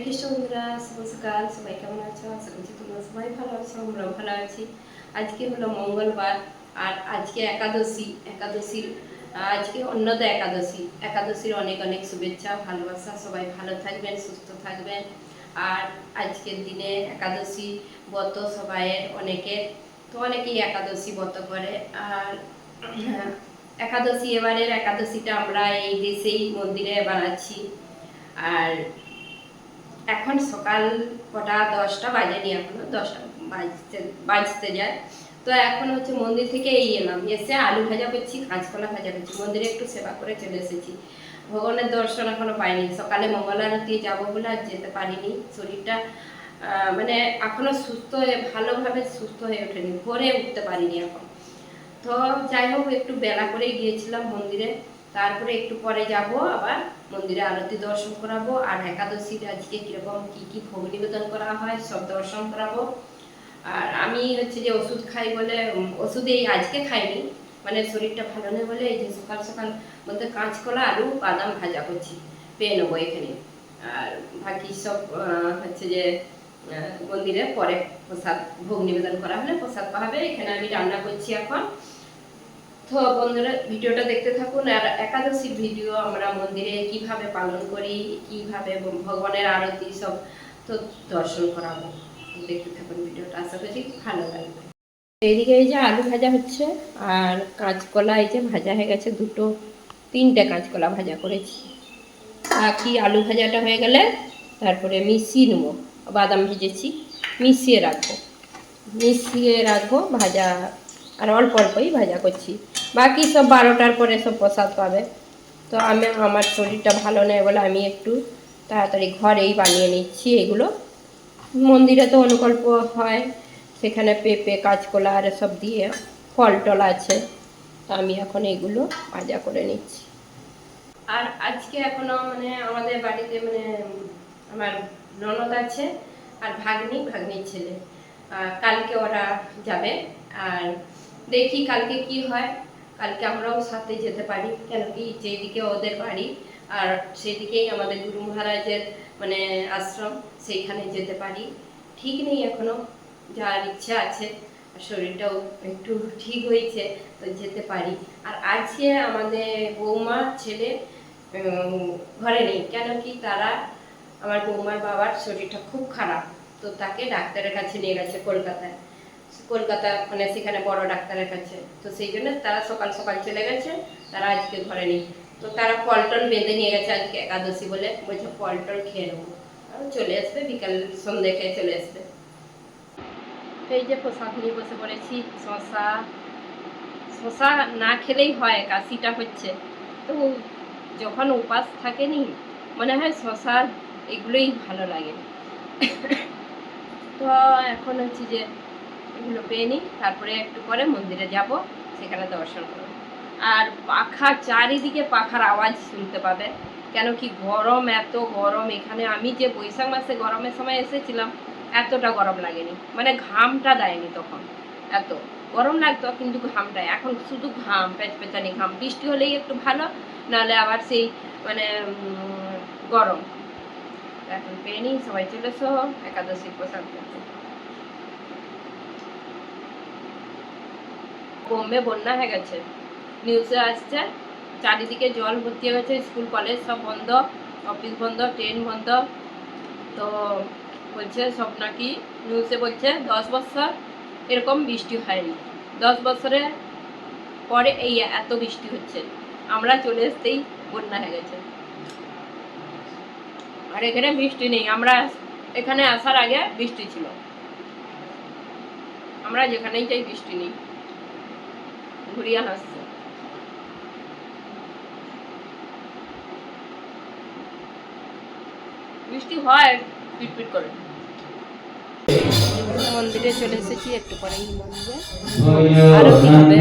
কৃষ্ণ বন্ধুরা সবাই কেমন আছো? আশা করছি তোমরা সবাই ভালো আছো আমরা ভালো আছি। আজকে হলো মঙ্গলবার, আর আজকে একাদশী, একাদশীর, আজকে অন্নদা একাদশী। একাদশীর অনেক অনেক শুভেচ্ছা, ভালোবাসা, সবাই ভালো থাকবেন, সুস্থ থাকবেন। আর আজকের দিনে একাদশী ব্রত সবাইয়ের অনেকের তো অনেকেই একাদশী ব্রত করে। আর একাদশী এবারের একাদশীটা আমরা এই দেশেই মন্দিরে বানাচ্ছি। আর এখন সকাল কটা? দশটা বাজেনি এখনও। দশটা বাজতে বাজতে যায়। তো এখন হচ্ছে মন্দির থেকে এই এলাম। এসে আলু ভাজা করছি, কাঁচকলা ভাজা করছি। মন্দিরে একটু সেবা করে চলে এসেছি। ভগবানের দর্শন এখনও পাইনি। সকালে মঙ্গল আরতি যাব বলে আর যেতে পারিনি। শরীরটা মানে এখনও সুস্থ হয়ে, ভালোভাবে সুস্থ হয়ে ওঠেনি। ভোরে উঠতে পারিনি এখন। তো যাই হোক, একটু বেলা করে গিয়েছিলাম মন্দিরে। তারপরে একটু পরে যাব আবার। মন্দিরে আরতি দর্শন করাবো, আর একাদশীর আজকে কীরকম কি কি ভোগ নিবেদন করা হয় সব দর্শন করাবো। আর আমি হচ্ছে যে ওষুধ খাই বলে ওষুধ এই আজকে খাইনি মানে শরীরটা ভালো নেই বলে এই যে সকাল সকাল বলতে কাঁচকলা, আলু, বাদাম ভাজা করছি, পেয়ে নেব এখানে। আর বাকি সব হচ্ছে যে মন্দিরে পরে প্রসাদ, ভোগ নিবেদন করা হলে প্রসাদ পাবে এখানে আমি রান্না করছি এখন। তো বন্ধুরা, ভিডিওটা দেখতে থাকুন আর একাদশীর ভিডিও আমরা মন্দিরে কীভাবে পালন করি, কীভাবে ভগবানের আরতি সব তো দর্শন করাবো। দেখতে থাকুন ভিডিওটা, আশা করছি ভালো লাগবে। এইদিকে এই যে আলু ভাজা হচ্ছে আর কাঁচকলা, এই যে ভাজা হয়ে গেছে দুটো, তিনটে কাঁচকলা ভাজা করেছি। বাকি আলু ভাজাটা হয়ে গেলে তারপরে মিশিয়ে নেব, বাদাম ভেজেছি, মিশিয়ে রাখব। মিশিয়ে রাখব, ভাজা, আর অল্প অল্পই ভাজা করছি। বাকি সব বারোটার পরে সব প্রসাদ পাবে। তো আমি, আমার শরীরটা ভালো নেই বলে আমি একটু তাড়াতাড়ি ঘরেই বানিয়ে নিচ্ছি এগুলো। মন্দিরে তো অনুকল্প হয়, সেখানে পেঁপে, কাঁচকলা আর সব দিয়ে ফল টল আছে। তো আমি এখন এগুলো ভাজা করে নিচ্ছি। আর আজকে এখনও মানে আমাদের বাড়িতে মানে আমার ননদ আছে আর ভাগ্নি, ভাগ্নির ছেলে। কালকে ওরা যাবে, আর দেখি কালকে কি হয়। কালকে আমরাও সাথে যেতে পারি কেন কি যেদিকে ওদের বাড়ি, আর সেদিকেই আমাদের গুরু মহারাজের মানে আশ্রম, সেইখানে যেতে পারি। ঠিক নেই এখনও, যার ইচ্ছা আছে শরীরটাও একটু ঠিক হয়েছে, তো যেতে পারি। আর আজকে আমাদের বৌমা ছেলে ঘরে নেই কেন কি তারা, আমার বৌমার বাবার শরীরটা খুব খারাপ, তো তাকে ডাক্তারের কাছে নিয়ে গেছে কলকাতায়। কলকাতা মানে সেখানে বড় ডাক্তারের কাছে তো সেই জন্য তারা সকাল সকাল চলে গেছে, তারা আজকে ঘরে নেই। তো তারা ফলটল বেঁধে নিয়ে গেছে আজকে একাদশী বলে, বলছে ফলটল খেয়ে নেব। চলে আসবে, বিকাল সন্ধ্যে খেয়ে চলে আসবে। এই যে প্রসাদ নিয়ে বসে পড়েছি শশা শশা না খেলেই হয়, কাশিটা হচ্ছে। তো যখন উপাস থাকেনি, মনে হয় শশা এগুলোই ভালো লাগে। তো এখন হচ্ছে যে এগুলো পেয়ে নিই, তারপরে একটু পরে মন্দিরে যাব, সেখানে দর্শন করব। আর পাখা চারিদিকে পাখার আওয়াজ শুনতে পাবে, কেন কি গরম, এত গরম, এখানে আমি যে বৈশাখ মাসে গরমের সময় এসেছিলাম, এতটা গরম লাগেনি মানে ঘামটা দেয়নি তখন, এত গরম লাগতো, কিন্তু ঘামটা, এখন শুধু ঘাম পেঁচপেচানি ঘাম, বৃষ্টি হলেই একটু ভালো, নাহলে আবার সেই মানে গরম। এখন পেয়ে নিই, সবাই চলে এসো, একাদশীর প্রসাদ বোম্বে বন্যা হয়ে গেছে। নিউজে আসছে, চারিদিকে জল ভর্তি হয়ে গেছে স্কুল কলেজ সব বন্ধ অফিস বন্ধ ট্রেন বন্ধ। তো বলছে, সব নাকি নিউজে বলছে, দশ বছর এরকম বৃষ্টি হয়নি। দশ বছরে পরে এই এত বৃষ্টি হচ্ছে, আমরা চলে আসতেই বন্যা হয়ে গেছে। আর এখানে বৃষ্টি নেই, আমরা এখানে আসার আগে বৃষ্টি ছিল। আমরা যেখানেই যাই বৃষ্টি নেই। ঘুরিয়ে হাসছে বৃষ্টি হয় পিটপিট করে। মন্দিরে চলে এসেছি একটু পরেই মন্দিরে। আরতি হবে?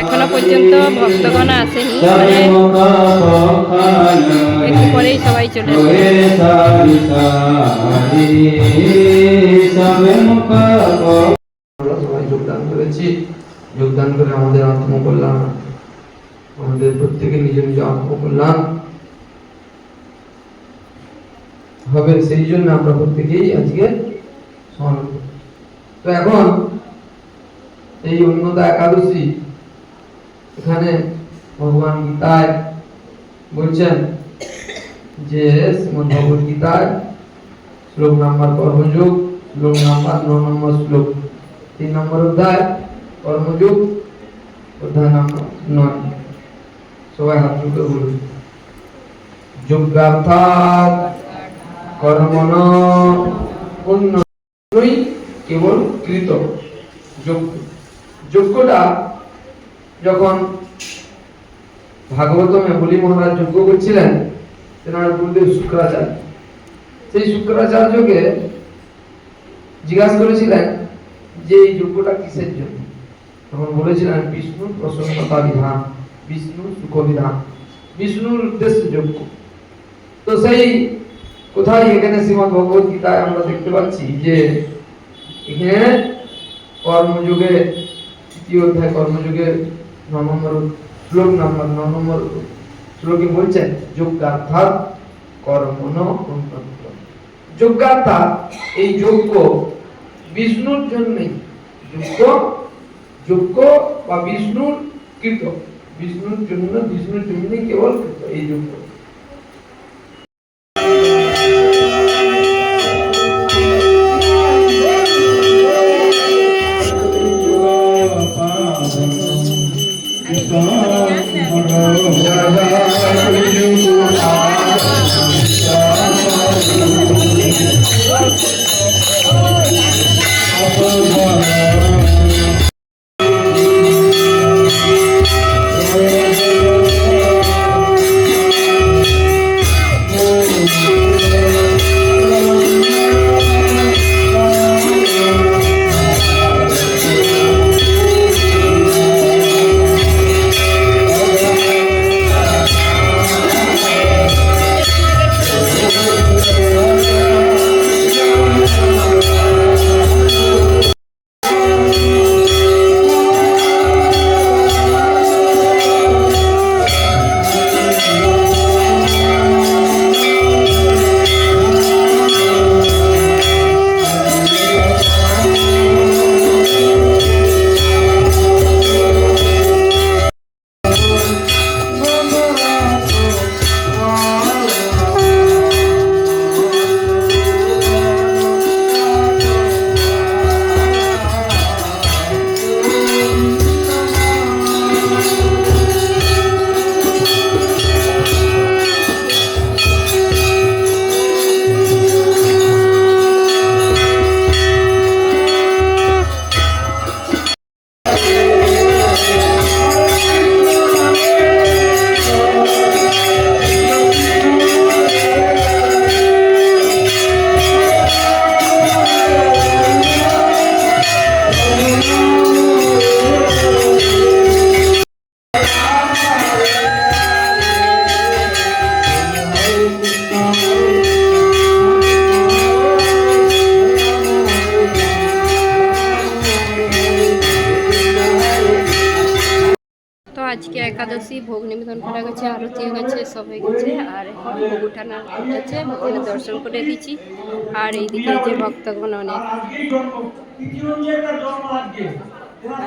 এখনও পর্যন্ত ভক্তগণ আসেনি মানে একটু পরেই সবাই চলে আমরা সবাই যোগদান করেছি। যোগদান করে আমাদের আত্মকল্যাণ আমাদের প্রত্যেকে নিজ নিজ আত্মকল্যাণ হবে সেই জন্য আমরা প্রত্যেকেই আজকে স্মরণ তো এখন এই অন্নদা একাদশী এখানে ভগবান গীতায় বলছেন যে শ্রীমদ ভগবত গীতায় শ্লোক নাম্বার কর্মযোগ, শ্লোক নাম্বার ন নম্বর শ্লোক, তিন নম্বর অধ্যায়, কর্মযোগ, অধ্যায় নাম্বার নয়। সবাই হাত তুলে বলুন। যোগ্যার্থাৎ কর্মণ উন্নয়নই কেবল কৃত যোগ্য যোগ্যটা যখন ভাগবতমে বলি মহারাজ যজ্ঞ করছিলেন তেনার গুরুদেব শুক্রাচার্য। সেই শুক্রাচার্যকে জিজ্ঞাসা করেছিলেন যে এই যজ্ঞটা কিসের জন্য? তখন বলেছিলেন, বিষ্ণুর প্রসন্নতা বিধান, বিষ্ণুর সুখ বিধান বিষ্ণুর উদ্দেশ্য যজ্ঞ। তো সেই কোথায় এখানে শ্রীমদ ভগবত গীতায় আমরা দেখতে পাচ্ছি যে এখানে কর্মযুগে, তৃতীয় অধ্যায় কর্মযুগের ন নম্বর শ্লোক নাম্বার নম্বর শ্লোকে বলছেন যোগ্যার্থাৎ কর্মণ উন্নত যোগ্যার্থাৎ এই যোগ্য বিষ্ণুর জন্যই। যোগ্য যোগ্য বা বিষ্ণুর কৃত। বিষ্ণুর জন্য, বিষ্ণুর জন্যই কেবল কৃত এই যোগ্য আজকে একাদশী, ভোগ নিবেদন করা গেছে, আরতি গেছে, সব হয়ে গেছে, আর এখন ভোগ উঠানো হচ্ছে, ভগবানের দর্শন করে দিচ্ছি। আর এইদিকে যে ভক্তগণ অনেক।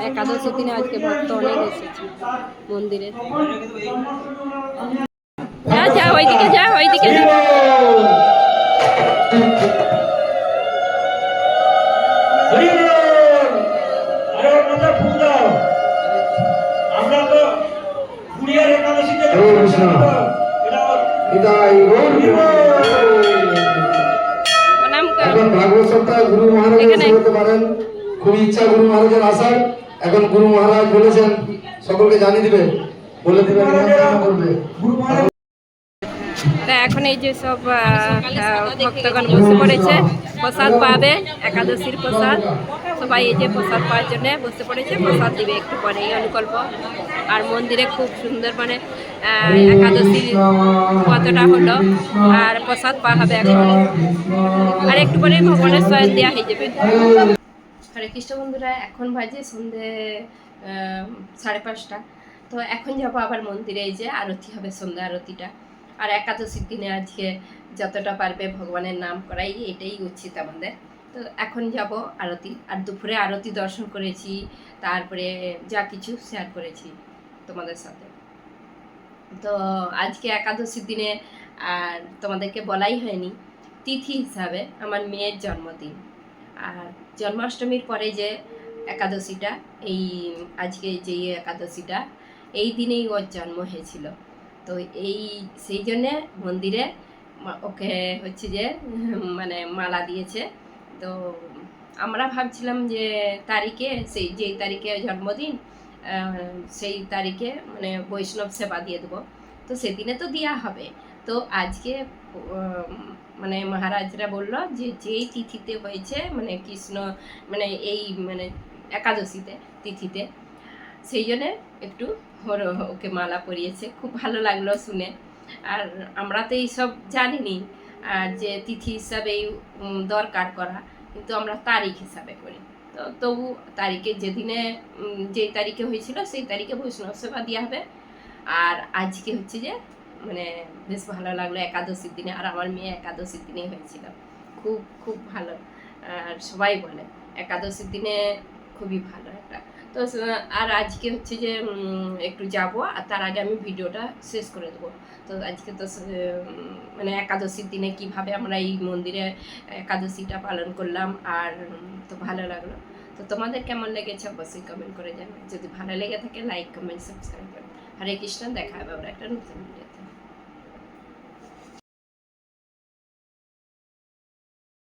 একাদশী দিনে আজকে ভক্ত অনেক এসেছে মন্দিরে। যা যা, ওইদিকে যা ওইদিকে যা। হরে কৃষ্ণ। এখন ভাগবত সপ্তাহে গুরু মহারাজের এখানে। পারেন। খুব ইচ্ছা গুরু মহারাজের আসার। এখন গুরু মহারাজ বলেছেন সকলকে জানিয়ে দিবে। বলে দিবে করবে। গুরু এখন এই যে সব ভক্তগণ বসে পড়েছে। প্রসাদ পাবে, একাদশীর প্রসাদ। সবাই এই যে প্রসাদ পাওয়ার জন্য বসে পড়েছে, প্রসাদ দিবে একটু পরে এই অনুকল্প। আর মন্দিরে খুব সুন্দর মানে একাদশী কতটা হলো, আর প্রসাদ পাওয়া হবে এখন। আর একটু পরে ভগবানের স্বয়ং দেওয়া হয়ে যাবে। হরে কৃষ্ণ বন্ধুরা, এখন বাজে সন্ধে সাড়ে পাঁচটা। তো এখন যাব আবার মন্দিরে, এই যে আরতি হবে সন্ধ্যা আরতিটা। আর একাদশীর দিনে আজকে যতটা পারবে ভগবানের নাম করাই, এটাই উচিত আমাদের। তো এখন যাব আরতি, আর দুপুরে আরতি দর্শন করেছি, তারপরে যা কিছু শেয়ার করেছি তোমাদের সাথে। তো আজকে একাদশীর দিনে আর তোমাদেরকে বলাই হয়নি, তিথি হিসাবে আমার মেয়ের জন্মদিন। আর জন্মাষ্টমীর পরে যে একাদশীটা, এই আজকে যে একাদশীটা, এই দিনেই ওর জন্ম হয়েছিল। তো এই, সেই জন্যে মন্দিরে ওকে হচ্ছে যে মানে মালা দিয়েছে। তো আমরা ভাবছিলাম যে তারিখে, সেই যেই তারিখে জন্মদিন সেই তারিখে মানে বৈষ্ণব সেবা দিয়ে দেবো। তো সেদিনে তো দেওয়া হবে। তো আজকে মানে মহারাজরা বলল যে, যেই তিথিতে হয়েছে মানে কৃষ্ণ মানে এই মানে একাদশীতে তিথিতে সেই জন্যে একটু ওকে মালা পরিয়েছে। খুব ভালো লাগল শুনে। আর আমরা তো এইসব জানিনি, আর যে তিথি হিসাবেই দরকার করা, কিন্তু আমরা তারিখ হিসাবে করি। তো তবু তারিখে যেদিনে যেই তারিখে হয়েছিল সেই তারিখে বৈষ্ণব সেবা দেওয়া হবে। আর আজকে হচ্ছে যে মানে বেশ ভালো লাগল একাদশীর দিনে, আর আমার মেয়ে একাদশীর দিনে হয়েছিল। খুব খুব ভালো। আর সবাই বলে, একাদশীর দিনে খুবই ভালো। তো আর আজকে হচ্ছে যে একটু যাব, আর তার আগে আমি ভিডিওটা শেষ করে দেবো। তো আজকে তো মানে একাদশীর দিনে কীভাবে আমরা এই মন্দিরে একাদশীটা পালন করলাম, আর তো ভালো লাগল। তো তোমাদের কেমন লেগেছে অবশ্যই কমেন্ট করে জানাবে। যদি ভালো লেগে থাকে লাইক কমেন্ট সাবস্ক্রাইব করো হরে কৃষ্ণ, দেখা হবে আবার একটা নতুন ভিডিওতে